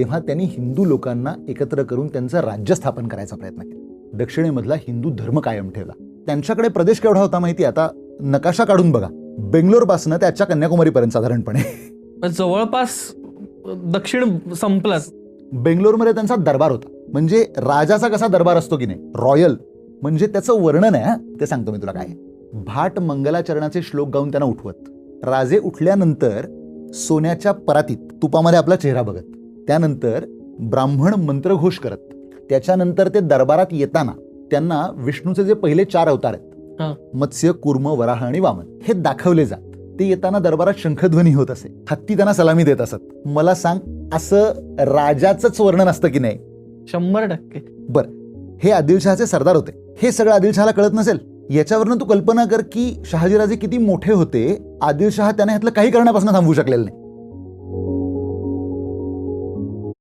तेव्हा त्यांनी हिंदू लोकांना एकत्र करून त्यांचं राज्य स्थापन करायचा प्रयत्न केला. दक्षिणेमधला हिंदू धर्म कायम ठेवला. त्यांच्याकडे प्रदेश केवढा होता माहिती आता नकाशा काढून बघा. बेंगलोरपासनं त्याच्या कन्याकुमारीपर्यंत साधारणपणे. पण जवळपास दक्षिण संपलाच. बेंगलोरमध्ये त्यांचा दरबार होता. म्हणजे राजाचा कसा दरबार असतो की नाही? रॉयल. म्हणजे त्याचं वर्णन आहे. ते सांगतो मी तुला काय भाट मंगलाचरणाचे श्लोक गाऊन त्यांना उठवत. राजे उठल्यानंतर सोन्याच्या परातीत तुपामध्ये आपला चेहरा बघत. त्यानंतर ब्राह्मण मंत्रघोष करत. त्याच्यानंतर ते दरबारात येताना त्यांना विष्णूचे जे पहिले चार अवतार. आहेत मत्स्य कुर्म वराह आणि वामन हे दाखवले जात. ते येताना दरबारात शंखध्वनी होत असे. हत्ती त्यांना सलामी देत असत. मला सांग असं राजाचंच वर्णन असतं की नाही? शंभर टक्के. हे आदिलशहाचे सरदार होते. हे सगळं आदिलशहाला कळत नसेल. याच्यावरनं तू कल्पना कर की शहाजीराजे किती मोठे होते. आदिलशहा त्याने ह्यातलं काही करण्यापासून थांबवू शकलेलं नाही.